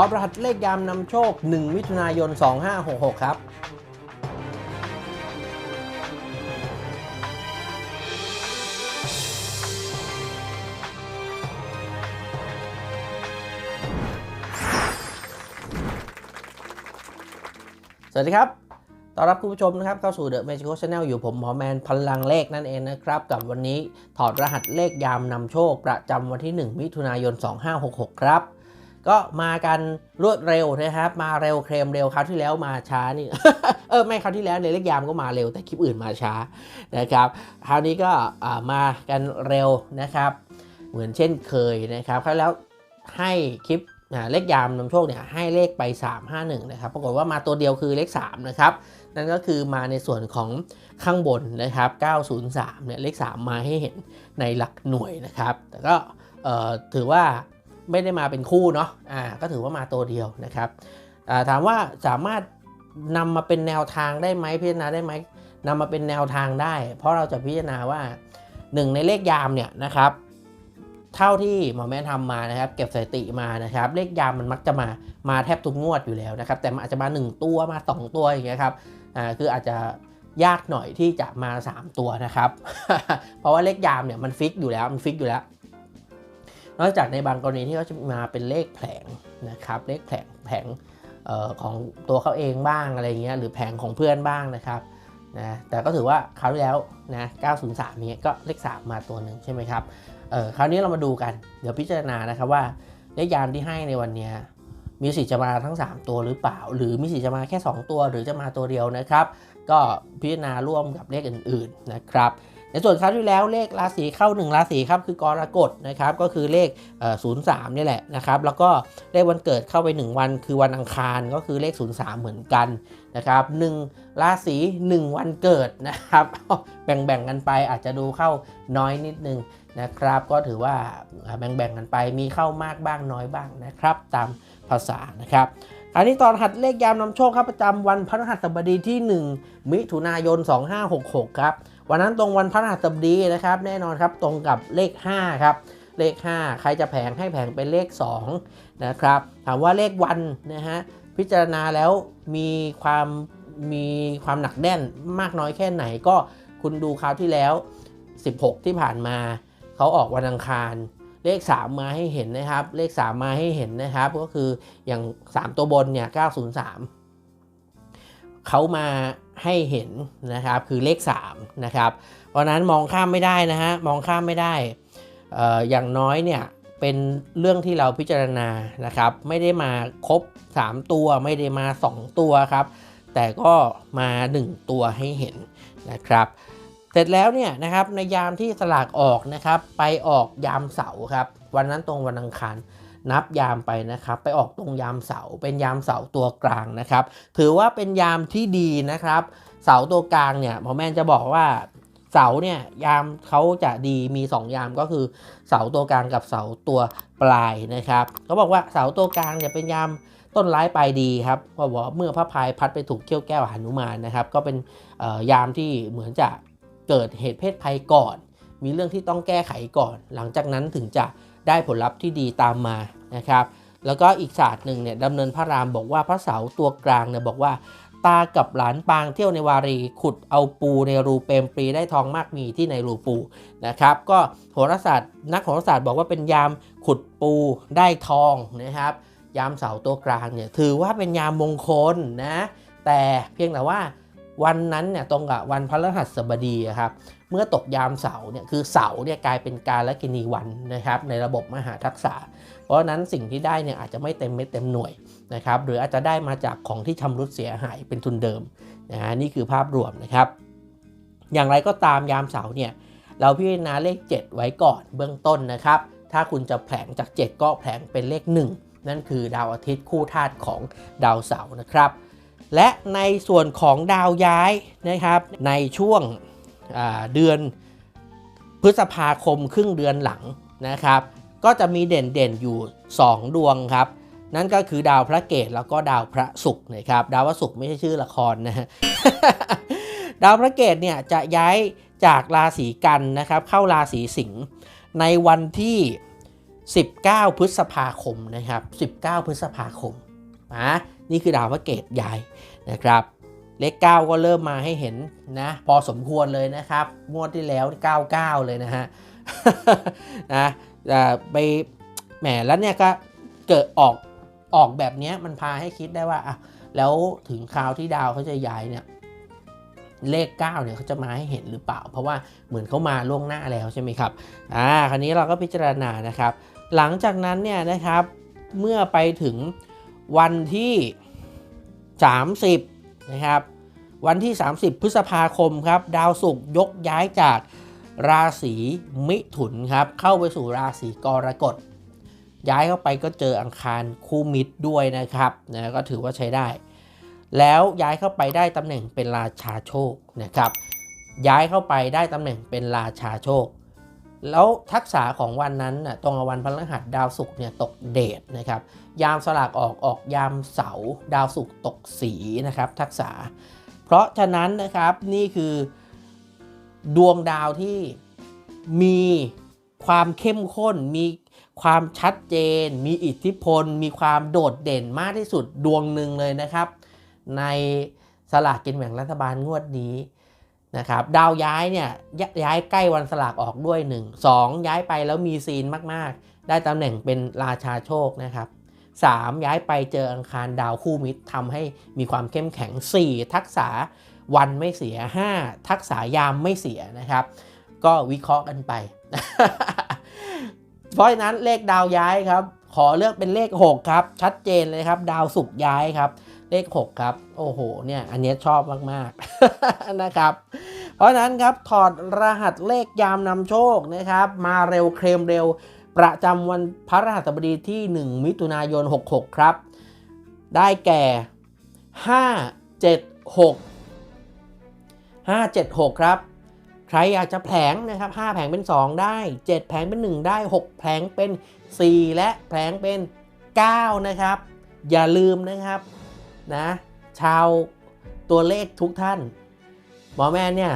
อรหัสเลขยามนำโชค 1 มิถุนายน 2566 ครับสวัสดีครับ ต้อนรับคุณผู้ชมนะครับเข้าสู่ The Magical Channel อยู่ผมหมอแมนพลังเลขนั่นเองนะครับ กับวันนี้ถอดรหัสเลขยามนำโชค ประจำวันที่ 1 มิถุนายน 2566 ครับ ก็มากันรวดเร็วนะครับ มาเร็วเคลมเร็วคราวที่แล้วมาช้านี่ เออไม่คราวที่แล้วในเลขยามก็มาเร็วแต่คลิปอื่นมาช้านะครับ คราวนี้ก็มากันเร็วนะครับ เหมือนเช่นเคยนะครับคราวแล้วให้คลิปเลขยามนำโชคเนี่ยให้เลขไป 351 นะครับ ปรากฏว่ามาตัวเดียวคือเลข 3 นะครับ นั่นก็คือมาในส่วนของข้างบนนะครับ 903 เนี่ยเลข 3 มาให้เห็นในหลักหน่วยนะครับ แต่ก็ถือว่า ไม่ได้มาเป็นคู่เนาะอ่าก็ถือว่ามาตัวเดียวนะครับอ่าถามว่าสามารถนำมาเป็นแนวทางได้ไหมพิจารณาได้ไหมนำมาเป็นแนวทางได้ เพราะเราจะพิจารณาว่าหนึ่งในเลขยามเนี่ยนะครับ เท่าที่หมอแม่ทำมานะครับ เก็บสถิติมานะครับ เลขยามมันมักจะมามาแทบทุกงวดอยู่แล้วนะครับ แต่มันอาจจะมา 1 ตัวมา 2 ตัวอย่างเงี้ยครับอ่าคืออาจจะยากหน่อยที่จะมา 3 ตัวนะครับ เพราะว่าเลขยามเนี่ยมันฟิกอยู่แล้วมันฟิกอยู่แล้ว นอกจากในบางกรณีที่เขาจะมาเป็นเลขแผงนะครับเลขแผงแผงออของตัวเขาเองบ้างอะไรเงี้ยหรือแผงของเพื่อนบ้างนะครับนะแต่ก็ถือว่าคราวที่แล้วนะ903เนี้ยก็เลข 3 มาตัวหนึ่งใช่ไหมครับเออคราวนี้เรามาดูกันเดี๋ยวพิจารณานะครับว่าเลขยามที่ให้ในวันเนี้ยมีสิทธิ์จะมาทั้ง 3 ตัวหรือเปล่า หรือมีสิทธิ์จะมาแค่ 2 ตัว หรือจะมาตัวเดียวนะครับ ก็พิจารณาร่วมกับเลขอื่นๆนะครับ ในส่วนคราวที่แล้วเลขราศีเข้า 1 ราศีครับคือกรกฎนะครับก็คือเลขเอ่อ03นี่แหละนะครับแล้วก็เลขวันเกิดเข้าไป 1 วันคือวันอังคารก็คือเลข 03 เหมือนกันนะครับ1ราศี1 วันเกิดนะครับแบ่งๆกันไปอาจจะดูเข้าน้อยนิดนึงนะครับ ก็ถือว่าแบ่งๆกันไปมีเข้ามากบ้างน้อยบ้างนะครับ ตามภาษานะครับอันนี้ตอนหัดเลขยามนำโชคครับประจำวันพฤหัสบดีที่ 1 มิถุนายน 2566 ครับ วันนั้นตรงวันพฤหัสบดีนะครับ แน่นอนครับตรงกับเลข 5 ครับ เลข 5 ใครจะแผงให้แผงเป็นเลข 2 นะครับ ถามว่าเลขวันนะฮะพิจารณาแล้วมีความมีความหนักแน่นมากน้อยแค่ไหนก็คุณดูคราวที่แล้ว 16 ที่ผ่านมาเขาออกวันอังคารเลข 3 มาให้เห็นนะครับ เลข 3 มาให้เห็นนะครับ ก็คืออย่าง 3 ตัวบนเนี่ย 903 เขามา ให้เห็นนะครับคือเลข3นะครับเพราะนั้นมองข้ามไม่ได้นะฮะมองข้ามไม่ได้เอ่ออย่างน้อยเนี่ยเป็นเรื่องที่เราพิจารณานะครับ ไม่ได้มาครบ 3 ตัวไม่ได้มา 2 ตัวครับ แต่ก็มา 1 ตัวให้เห็นนะครับเสร็จแล้วเนี่ยนะครับในยามที่สลากออกนะครับไปออกยามเสาร์ครับวันนั้นตรงวันอังคาร นับยามไปนะครับ ไปออกตรงยามเสาเป็นยามเสาตัวกลางนะครับ ถือว่าเป็นยามที่ดีนะครับ เสาตัวกลางเนี่ยหมอแมนจะบอกว่าเสาเนี่ยยามเขาจะดีมี 2 ยามก็คือเสาตัวกลางกับเสาตัวปลายนะครับเขาบอกว่าเสาตัวกลางเนี่ยเป็นยามต้นร้ายปลายดีครับเพราะว่าเมื่อพระพายพัดไปถูกเขี้ยวแก้วหนุมานนะครับ ก็เป็นยามที่เหมือนจะเกิดเหตุเพศภัยก่อน มีเรื่องที่ต้องแก้ไขก่อน หลังจากนั้นถึงจะ ได้ผลลัพธ์ที่ดีตามมานะครับแล้วก็อีกศาสตร์หนึ่งเนี่ยดำเนินพระรามบอกว่าพระเสาตัวกลางเนี่ยบอกว่า ตากับหลานปางเที่ยวในวารีขุดเอาปูในรูเปรมปรีได้ทองมากมีที่ในรูปูนะครับก็โหราศาสตร์นักโหราศาสตร์บอกว่าเป็นยามขุดปูได้ทองนะครับ ยามเสาตัวกลางเนี่ยถือว่าเป็นยามมงคลนะแต่เพียงแต่ว่า วันนั้นเนี่ยตรงกับวันพฤหัสบดีครับเมื่อตกยามเสาร์เนี่ยคือเสาร์เนี่ยกลายเป็นการละกินีวันนะครับในระบบมหาทักษะ เพราะนั้นสิ่งที่ได้เนี่ยอาจจะไม่เต็มเม็ดเต็มหน่วยนะครับหรืออาจจะได้มาจากของที่ชำรุดเสียหายเป็นทุนเดิมนะฮะนี่คือภาพรวมนะครับ อย่างไรก็ตามยามเสาร์เนี่ยเราพิจารณาเลข 7 ไว้ก่อนเบื้องต้นนะครับ ถ้าคุณจะแผลงจาก 7 ก็แผลงเป็นเลข 1 นั่นคือดาวอาทิตย์คู่ธาตุของดาวเสาร์นะครับ และในส่วนของดาวย้ายนะครับ ในช่วงเดือนพฤษภาคมครึ่งเดือนหลังนะครับ ก็จะมีเด่นๆอยู่ 2 ดวงครับ นั่นก็คือดาวพระเกตแล้วก็ดาวพระศุกร์นะครับ ดาวพระศุกร์ไม่ใช่ชื่อละครนะฮะดาวพระเกตเนี่ยจะย้ายจากราศีกันนะครับ เข้าราศีสิงห์ในวันที่ 19 พฤษภาคมนะครับ 19 พฤษภาคมนะ นี่คือดาวพระเกตย้ายนะครับ เลข 9 ก็เริ่มมาให้เห็นนะพอสมควรเลยนะครับงวดที่แล้ว 99 เลยนะฮะนะอ่ไปแหมแล้วเนี่ยก็เกิดออกออกแบบนี้มันพาให้คิดได้ว่าอะแล้วถึงคราวที่ดาวเขาจะย้ายเนี่ยเลข 9 เนี่ยเขาจะมาให้เห็นหรือเปล่า เพราะว่าเหมือนเขามาล่วงหน้าแล้วใช่ไหมครับอ่าคราวนี้เราก็พิจารณานะครับ หลังจากนั้นเนี่ยนะครับเมื่อไปถึง วันที่ 30 นะครับ วันที่ 30 พฤษภาคมครับ ดาวศุกร์ยกย้ายจากราศีมิถุนครับ เข้าไปสู่ราศีกรกฎ ย้ายเข้าไปก็เจออังคารคู่มิตรด้วยนะครับนะก็ถือว่าใช้ได้ แล้วย้ายเข้าไปได้ตำแหน่งเป็นราชาโชคนะครับ ย้ายเข้าไปได้ตำแหน่งเป็นราชาโชค แล้วทักษะของวันนั้นน่ะตรงกับวันพฤหัสดาวศุกร์เนี่ยตกเดทนะครับ ยามสลากออกออกยามเสาร์ดาวศุกร์ตกสีนะครับ ทักษะ เพราะฉะนั้นนะครับนี่คือดวงดาวที่มีความเข้มข้น มีความชัดเจน มีอิทธิพล มีความโดดเด่นมากที่สุดดวงหนึ่งเลยนะครับ ในสลากกินแบ่งรัฐบาลงวดนี้ นะครับดาวย้ายเนี่ยยย้ายใกล้วันสลากออกด้วย 1 2 ย้ายไปแล้วมีซีนมากๆ ได้ตำแหน่งเป็นราชาโชคนะครับ 3 ย้ายไปเจออังคารดาวคู่มิตรทำให้มีความเข้มแข็ง 4 ทักษะวันไม่เสีย 5 ทักษะยามไม่เสียนะครับ ก็วิเคราะห์กันไป เพราะฉะนั้นเลขดาวย้ายครับ ขอเลือกเป็นเลข 6 ครับ ชัดเจนเลยครับ ดาวศุกย้ายครับ เลข 6 ครับ โอ้โห เนี่ย อันนี้ชอบมาก ๆ นะครับ เพราะนั้นครับ ถอดรหัสเลขยามนำโชคนะครับ มาเร็วเคลมเร็ว ประจำวันพระรหัสบดีที่ 1 มิถุนายน 66 ครับ ได้แก่ 576 576 ครับ ใครอยากจะแผลงนะครับ 5 แผงเป็น 2 ได้ 7 แผงเป็น 1 ได้ 6 แผงเป็น 4 และแผลงเป็น 9 นะครับ อย่าลืมนะครับนะชาวตัวเลขทุกท่าน หมอแม่เนี่ย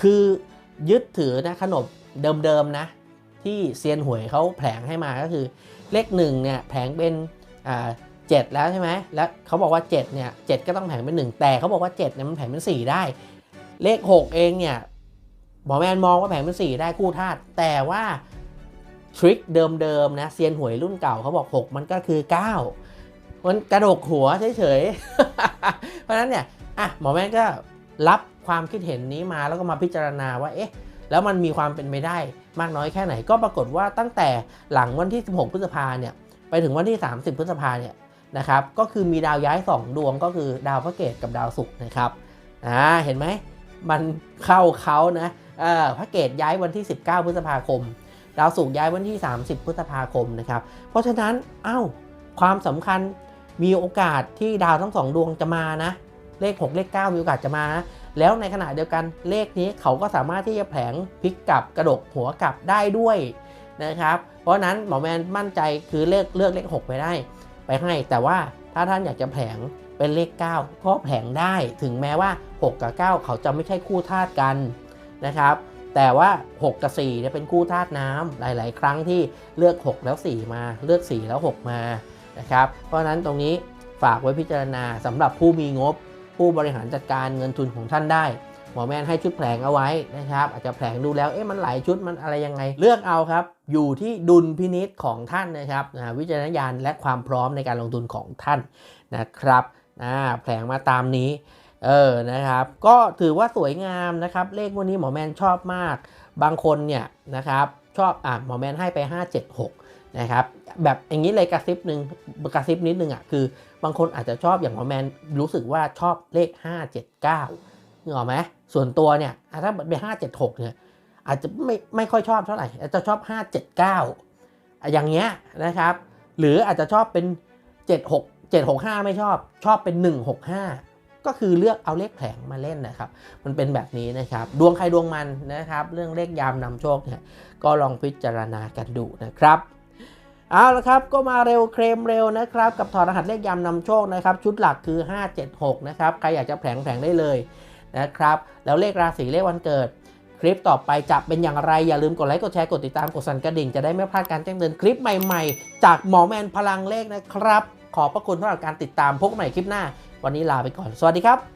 คือยึดถือนะขนมเดิมๆนะ ที่เซียนหวยเขาแผลงให้มาก็คือ เลขหนึ่งเนี่ยแผลงเป็นอ่าเจ็ดแล้วใช่ไหมแล้วเขาบอกว่า 7 เนี่ยเก็ต้องแผงเป็น 1 แต่เขาบอกว่า 7 เนี่ยมันแผงเป็น 4 ได้ เลข 6 เองเนี่ยหมอแมนมองว่าแผงเป็น 4 ได้คู่ธาตุแต่ว่า ทริคเดิมๆนะเซียนหวยรุ่นเก่าเขาบอก 6 มันก็คือ 9 มันกระดกหัวเฉยๆ เพราะฉะนั้นเนี่ยอะหมอแมนก็รับความคิดเห็นนี้มาแล้วก็มาพิจารณาว่าเอ๊ะแล้วมันมีความเป็นไปได้มากน้อยแค่ไหน ก็ปรากฏว่าตั้งแต่หลังวันที่ 16 พฤษภาเนี่ยไปถึงวันที่ 30 พฤษภาเนี่ยนะครับก็คือมีดาวย้าย 2 ดวงก็คือดาวพระเกตกับดาวศุกร์นะครับอ่าเห็นไหมมันเข้าเขานะเออพระเกตย้ายวันที่ 19 พฤษภาคม ดาวศุกร์ย้ายวันที่ 30 พฤษภาคมนะครับ เพราะฉะนั้นเอ้าความสำคัญมีโอกาสที่ดาวทั้งสองดวงจะมานะ เลข 6 เลข 9 มีโอกาสจะมานะแล้วในขณะเดียวกันเลขนี้เขาก็สามารถที่จะแผลงพลิกกลับกระดกหัวกลับได้ด้วยนะครับ เพราะนั้นหมอแมนมั่นใจคือเลขเลือกเลข 6 ไปได้ ไปให้ แต่ว่าถ้าท่านอยากจะแผลงเป็นเลข 9 ก็แผลงได้ ถึงแม้ว่า 6 กับ 9 เขาจะไม่ใช่คู่ธาตุกันนะครับ แต่ว่า 6 กับ4เนี่ยเป็นคู่ธาตุน้ำหลาย ๆ ครั้งที่เลือก 6 แล้ว 4 มาเลือก 4 แล้ว 6 มานะครับเพราะฉะนั้นตรงนี้ฝากไว้พิจารณาสำหรับผู้มีงบ ผู้บริหารจัดการเงินทุนของท่านได้หมอแมนให้ชุดแผลงเอาไว้นะครับอาจจะแผลงดูแล้วเอ๊ะมันหลายชุดมันอะไรยังไง เลือกเอาครับ อยู่ที่ดุลพินิษของท่านนะครับนะวิจารณญาณและความพร้อมในการลงทุนของท่านนะครับนะแผลงมาตามนี้ เออนะครับ ก็ถือว่าสวยงามนะครับ เลขวันนี้หมอแมนชอบมาก บางคนเนี่ยนะครับชอบอะหมอแมนให้ไป 576 นะครับ แบบอย่างนี้เลยกระซิบหนึ่งกระซิบนิดนึงอะคือบางคนอาจจะชอบอย่างหมอแมนรู้สึกว่าชอบเลข 579นึกออกไหมส่วนตัวเนี่ยถ้าเป็น576 เนี่ยอาจจะไม่ไม่ค่อยชอบเท่าไหร่อาจจะชอบ 579 อย่างเงี้ยนะครับ หรืออาจจะชอบเป็น 76 765 ไม่ชอบชอบเป็น 165 ก็คือเลือกเอาเลขแผงมาเล่นนะครับ มันเป็นแบบนี้นะครับ ดวงใครดวงมันนะครับ เรื่องเลขยามนำโชคเนี่ยก็ลองพิจารณากันดูนะครับเอาละครับก็มาเร็วเคลมเร็วนะครับ กับถอดรหัสเลขยามนำโชคนะครับ ชุดหลักคือ 576 นะครับ ใครอยากจะแผงแผงได้เลยนะครับ แล้วเลขราศีเลขวันเกิด คลิปต่อไปจะเป็นอย่างไร อย่าลืมกดไลค์กดแชร์กดติดตามกดสั่นกระดิ่ง จะได้ไม่พลาดการแจ้งเตือนคลิปใหม่ๆ จากหมอแมนพลังเลขนะครับ ขอบพระคุณสำหรับการติดตามพบกันใหม่คลิปหน้า วันนี้ลาไปก่อน สวัสดีครับ